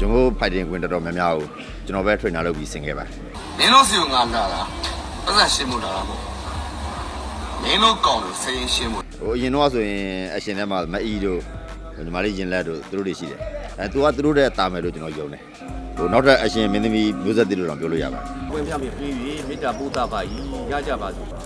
ကျွန်တော်ဖိုက်တင်ကွင်းတော်တော်များများကိုကျွန်တော်ပဲ trainer လုပ်ပြီးဆင်ခဲ့ပါတယ်မင်းတို့စီကငါလာတာပတ်သက်ရှင်းမှုလာတာပေါ့မင်းတို့ကောင်းလို့စိတ်ရှင်းမှုဟိုအရင်တော့ဆိုရင်အရှင်ထဲမှာမအီတို့ညီမလေးရင်လက်တို့သူတို့တွေရှိတယ်အဲသူကသူတို့တဲ့တာမယ်လို့ကျွန်တော်ယုံတယ်ဟိုနောက်ထပ်အရှင်မင်းသမီးမျိုးဆက်တိလို့တော့ပြောလို့ရပါတယ်ဝင်ပြပြီးပြီးပြီးမေတ္တာပို့တာပါကြီးရကြပါစို့ဟို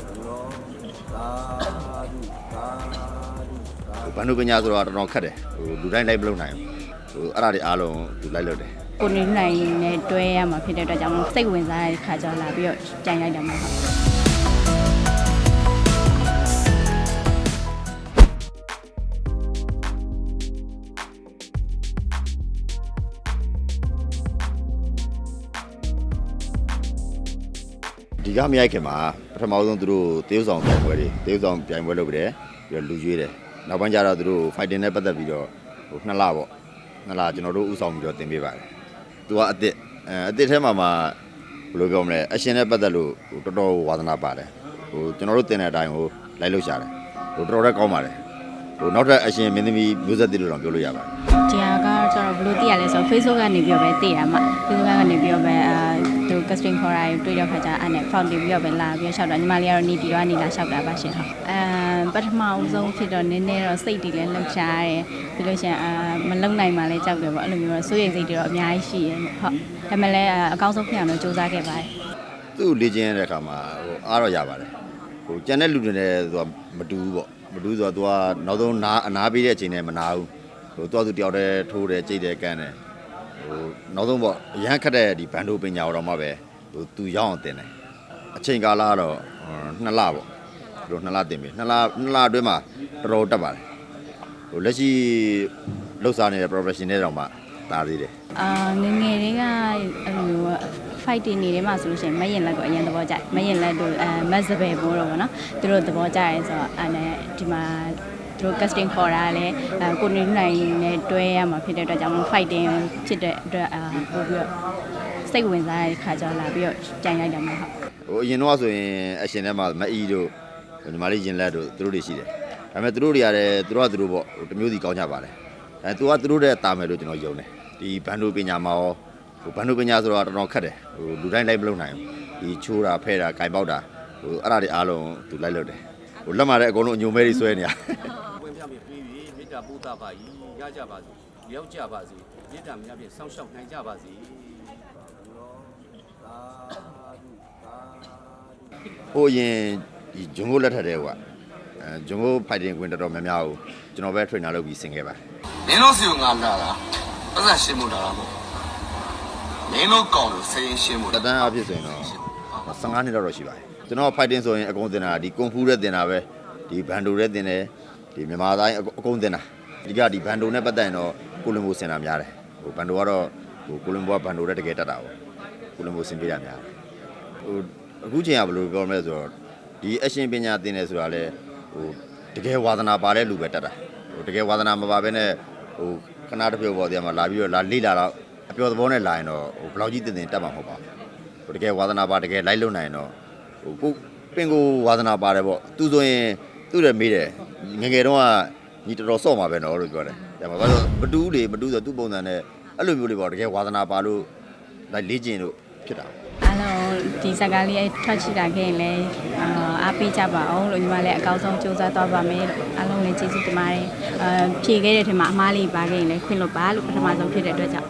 ဘန်ဒုပညာဆိုတော့တော်တော်ခက်တယ်ဟိုလူတိုင်းလိုက်မလုပ်နိုင်ဘူး ဟိုအဲ့ဒါတွေအားလုံးသူလိုက်လုပ်တယ်ကိုနေနိုင်နဲ့တွဲရမှာဖြစ်တဲ့အတွက်ကြောင့်စိတ်ဝင်စားတဲ့ခါကျတော့လာပြီးတော့ကြံရိုက်တယ်မှာဟုတ်ဒီကမရိုက်ခင်မှာပထမဆုံးသူတို့တေးဥဆောင်ပြိုင်ပွဲတွေတေးဥဆောင်ပြိုင်ပွဲလုပ်ကြတယ်ပြီးတော့လူရွေးတယ်နောက်ပိုင်းကျတော့သူတို့ fighting နဲ့ပတ်သက်ပြီးတော့ဟိုနှစ်လပေါ့ နှစ်လကျွန်တော်တို့ဥဆောင်ပြီးတော့တင်ပေးပါတယ်သူကအစ်စ်အဲအစ်စ်ထဲမှာမှဘယ်လိုပြောမလဲအရှင်နဲ့ပတ်သက်လို့ဟိုတော်တော်ဝါသနာပါတယ်ဟိုကျွန်တော်တို့တင်တဲ့အတိုင်းဟိုလိုက်လို့ရှာတယ်ဟိုတော်တော်လည်းကောင်းပါတယ်ဟိုနောက်ထပ်အရှင်မင်းသမီးမျိုးဆက်တိလို့တော့ပြောလို့ရပါတယ်ဒီဟာကတော့ကျတော့ ဘယ်လိုသိရလဲဆိုတော့ Facebook ကနေပြီးတော့ပဲသိရမှာ Facebook ကနေပြီးတော့ပဲအာသူ casting ခေါ်တာတွေတွေ့တော့ခါကျအဲ့နဲ့ found တင်ပြီးတော့ပဲလာပြီးတော့ရှောက်တာညီမလေးကတော့နေတီတော့နေလာရှောက်တာပါရှင်ဟုတ်အဲပထမအဦးဆုံးဖြစ်တော့နည်းနည်းတော့စိတ်တည်လဲလှုပ်ရှားတယ်ပြီးလို့ရှိရင်အာမလုံနိုင်မှလည်းကြောက်တယ်ပေါ့အဲ့လိုမျိုးတော့စိုးရိမ်စိတ်တွေတော့အများကြီးရှိရဟုတ်ဒါပေမဲ့လည်းအကောင်းဆုံးဖြစ်အောင်တော့စူးစမ်းခဲ့ပါတယ်သူ့ကိုလေ့ကျင့်ရတဲ့အခါမှာဟိုအားတော့ရပါတယ်ဟိုကျန်တဲ့လူတွေနဲ့သူကမတူဘူးပေါ့မတူဘူးဆိုတော့သူကနောက်ဆုံးနားအနားပေးတဲ့အချိန်နဲ့မနာဘူး ဟိုသူကသူတယောက်တည်းထိုးတယ်ကြိတ်တယ်ကန်းတယ်ဟိုနောက်ဆုံးပေါ့အရန်ခက်တဲ့ဒီဘန်ဒိုပညာတော်မှပဲဟိုသူရောက်အောင်တင်တယ်အချိန်ကာလကတော့ဟိုနှစ်လပေါ့သူတို့နှစ်လတင်ပြီနှစ်လနှစ်လအတွင်းမှာတော်တော်တက်ပါတယ်ဟိုလက်ရှိလှုပ်ရှားနေတဲ့ professional တောင်မှတာသေးတယ်အာငယ်ငယ်လေးကအဲ့လိုမျိုး fighting နေတယ်မှာဆိုလို့ရှိရင်မရင်လက်ကိုအရင်သဘောကျတယ်မရင်လက်တို့အဲမက်စပယ်ဘောတော့ဗောနော်သူတို့သဘောကျရဲဆိုတော့အဲ့နဲ့ဒီမှာသူ တို့ casting ခေါ်တာလဲအဲကိုနေနိုင်နဲ့တွဲရမှာဖြစ်တဲ့အတွက်ကြောင့်မို့ fighting ဖြစ်တဲ့အတွက်အာပို့ပြီးတော့စိတ်ဝင်စားတဲ့ခါကျတော့လာပြီးတော့ကြံရိုက်တယ်မှာဟုတ်ဟိုအရင်တော့ဆိုရင်အရှင်ထဲမှာမအီတို့ညီမလေးရင်လက်တို့သူတို့တွေရှိတယ်ဒါပေမဲ့သူတို့တွေကလည်းသူတို့ကသူတို့ပေါ့ဟိုတစ်မျိုးစီကောင်းကြပါတယ်အဲသူကသူတို့တဲ့တာမယ်လို့ကျွန်တော်ယုံတယ်ဒီဘန်ဒိုပညာမှာရောဟိုဘန်ဒိုပညာဆိုတော့တော်တော်ခက်တယ်ဟိုလူတိုင်းလိုက်မလုပ်နိုင်ဘူးဒီချိုးတာဖဲတာကင်ပေါက်တာဟိုအဲ့ဒါတွေအားလုံးသူလိုက်လုပ်တယ်ဟိုလက်မှာလည်းအကုန်လုံးအညုံမဲတွေဆွဲနေတာဝင်ပြပြီးပြီးပြီးမေ တ္တာပို့တာပါကြီးရကြပါစို့ရောက်ကြပါစေမေတ္တာများဖြင့်စောင့်ရှောက်နိုင်ကြပါစေဟိုအရင်ဒီဂျွန်ကိုလက်ထက်တဲ့ကွာအဲဂျွန်ကိုဖိုက်တင်ကွင်းတော်တော်များများကိုကျွန်တော်ပဲ trainer လုပ်ပြီးဆင်ခဲ့ပါတယ်မင်းတို့စီကငါလာတာပတ်သက်ရှင်းမှုလာတာပေါ့မင်းတို့ကောင်းလို့စိတ်ရှင်းမှုတတန်းအဖြစ်ဆိုရင်တော့15နှစ်လောက်တော့ရှိပါတယ်ကျွန်တော် fighting ဆိုရင်အကုန်တင်တာဒီ kung fu တဲ့တင်တာပဲဒီဘန်ဒိုတဲ့တင်တယ် ဒီမြန်မာတိုင်းအကုန်တင်တာဒီကဒီဘန်ဒိုနဲ့ပတ်သက်ရင်တော့ကိုလင်ဘိုစင်တာများတယ်ဟိုဘန်ဒိုကတော့ဟိုကိုလင်ဘိုကဘန်ဒိုတဲ့တကယ်တက်တာပေါ့ကိုလင်ဘိုစင်ပေးတာများတယ်ဟိုအခုချိန်ကဘယ်လိုပြောမလဲဆိုတော့ဒီအရှင်ပညာတင်တယ်ဆိုတာလေဟိုတကယ်ဝါသနာပါတဲ့လူပဲတက်တာဟိုတကယ်ဝါသနာမပါဘဲနဲ့ဟိုခဏတစ်ပြုတ်ပေါ်တရားမှာလာပြီးတော့လာလေ့လာတော့အပျော်သဘောနဲ့လာရင်တော့ဟိုဘယ်လောက်ကြီးတင်တင်တက်မှာမဟုတ်ပါဘူးဟိုတကယ်ဝါသနာပါတကယ်လိုက်လုံနိုင်တော့ဟိုကိုပင်ကိုဝါသနာပါတယ်ပေါ့သူဆိုရင်သူ့လည်းမေးတယ် ငယ်ငယ်တုန်းကညီတော်တော်စော့မှာပဲနော်လို့ပြောတယ်။ဒါမှမဟုတ်မတူးလေမတူးဆိုသူ့ပုံစံနဲ့အဲ့လိုမျိုးလေးပေါ့တကယ်ဝါသနာပါလို့လိုက်လေ့ကျင့်လို့ဖြစ်တာအားလုံးဒီစကားလေးထွက်ချတာခဲ့ရင်လည်းအာအားပေးကြပါအောင်လို့ညီမလည်းအကောင်းဆုံးစူးစမ်းသွားပါမယ်လို့အားလုံးလည်းကျေးဇူးတင်ပါတယ်အာဖြေခဲ့တဲ့ထင်မှာအမားလေးပါခဲ့ရင်လည်းခွင့်လို့ပါလို့ပထမဆုံးဖြစ်တဲ့အတွက်ကြောင့်